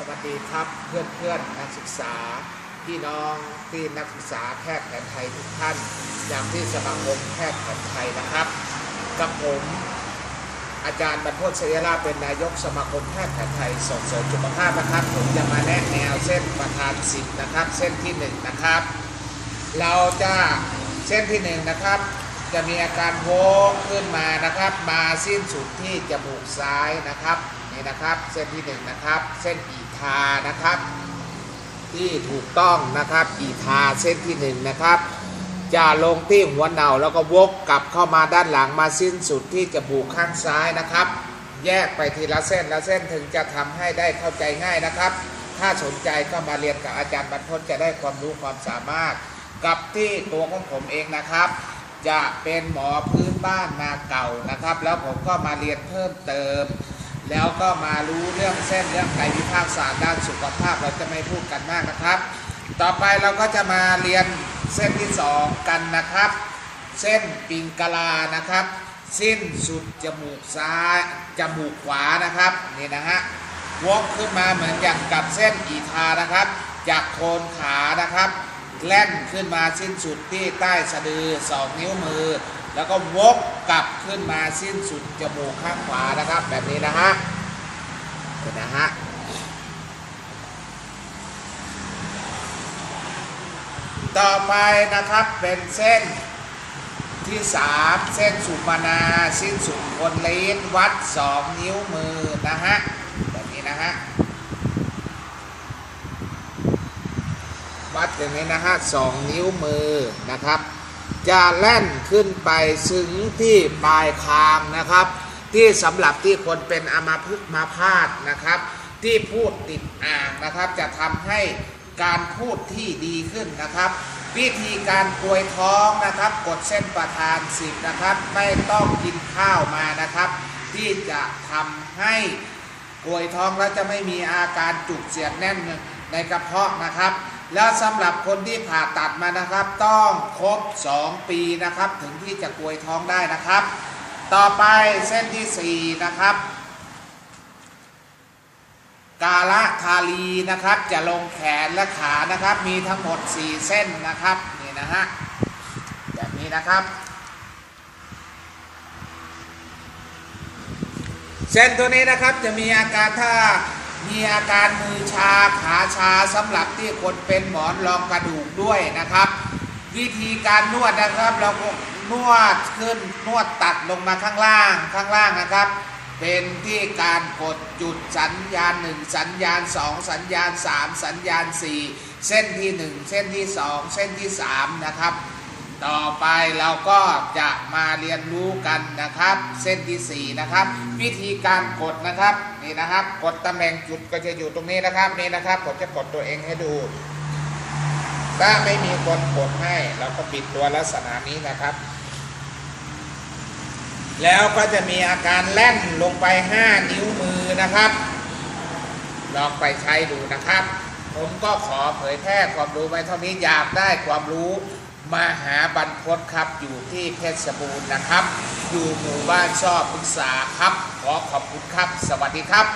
สวัสดีครับเพื่อนเพื่อนนักศึกษา พี่น้องที่นักศึกษาแพทย์แผนไทยทุกท่าน อย่างที่สมาคมแพทย์แผนไทยนะครับ กับผมอาจารย์บรรพตเสยราเป็นนายกสมาคมแพทย์แผนไทยส่งเสริมสุขภาพนะครับ ผมจะมาแนะแนวเส้นประธานสิบนะครับ เส้นที่หนึ่งนะครับ เราจะเส้นที่หนึ่งนะครับ จะมีอาการโวกขึ้นมานะครับ มาสิ้นสุดที่จมูกซ้ายนะครับ นี่นะครับ เส้นที่หนึ่งนะครับ เส้นอีทานะครับ ที่ถูกต้องนะครับอีทาเส้นที่หนึ่งนะครับจะลงที่หัวเน่าแล้วก็วกกลับเข้ามาด้านหลังมาสิ้นสุดที่จมูกข้างซ้ายนะครับ แยกไปทีละเส้นละเส้นถึงจะทำให้ได้เข้าใจง่ายนะครับ ถ้าสนใจก็มาเรียนกับอาจารย์บรรพตจะได้ความรู้ความสามารถ กับที่ตัวของผมเองนะครับ จะเป็นหมอพื้นบ้านนาเก่านะครับ แล้วผมก็มาเรียนเพิ่มเติม แล้วก็มารู้เรื่องเส้นเรื่องไกวิภาคศาสตร์ด้านสุขภาพเราจะไม่พูดกันมากนะครับ ต่อไปเราก็จะมาเรียนเส้นที่สองกันนะครับ เส้นปิงกลานะครับ สิ้นสุดจมูกซ้ายจมูกขวานะครับนี่นะฮะวกขึ้นมาเหมือนอย่างกับเส้นอีทานะครับ จากโคนขานะครับแล่นขึ้นมาสิ้นสุดที่ใต้สะดือสองนิ้วมือ แล้วก็วกกลับขึ้นมาสิ้นสุดจมูกข้างขวานะครับ แบบนี้นะฮะเห็นนะฮะต่อไปนะครับเป็นเส้นที่สามเส้นสุมานา สิ้นสุดบนลิ้นวัดสองนิ้วมือนะฮะแบบนี้นะฮะวัดอย่างนี้นะฮะสองนิ้วมือนะครับ จะแล่นขึ้นไปถึงที่ปลายคางนะครับ ที่สำหรับที่คนเป็นอมาพึกมาพาดนะครับ ที่พูดติดอ่างนะครับ จะทำให้การพูดที่ดีขึ้นนะครับ วิธีการกลวยท้องนะครับ กดเส้นประธานสิบนะครับ ไม่ต้องกินข้าวมานะครับ ที่จะทำให้กลวยท้องแล้วจะไม่มีอาการจุกเสียดแน่นในกระเพาะนะครับ แล้วสำหรับคนที่ผ่าตัดมานะครับ ต้องครบ 2 ปีนะครับ ถึงที่จะกลวยท้องได้นะครับ ต่อไปเส้นที่ 4 นะครับ กาละทาลีนะครับจะลงแขนและขานะครับ มีทั้งหมด 4 เส้นนะครับนี่นะฮะแบบนี้นะครับ เส้นตัวนี้นะครับจะมีอาการถ้า มีอาการมือชาขาชาสำหรับที่คนเป็นหมอนรองกระดูกด้วยนะครับ วิธีการนวดนะครับเราก็นวดขึ้นนวดตัดลงมาข้างล่างข้างล่างนะครับ เป็นที่การกดจุดสัญญาณ 1 สัญญาณ 2 สัญญาณ 3 สัญญาณ 4 เส้นที่ 1 เส้นที่ 2 เส้นที่ 3 นะครับ ต่อไปเราก็จะมาเรียนรู้กันนะครับ เส้นที่ 4 นะครับ วิธีการกดนะครับนี่นะครับ กดตำแหน่งจุดก็จะอยู่ตรงนี้นะครับนี่นะครับ ผมจะกดตัวเองให้ดู ถ้าไม่มีคนกดให้เราก็ปิดตัวลักษณะนี้นะครับ แล้วก็จะมีอาการแล่นลงไป 5 นิ้วมือนะครับ ลองไปใช้ดูนะครับ ผมก็ขอเผยแพร่ความรู้ไว้เท่านี้อยากได้ความรู้ มหาบรรพตครับอยู่ที่เพชรบูรณ์นะครับ อยู่หมู่บ้านชอบปรึกษาครับ ขอขอบคุณครับ สวัสดีครับ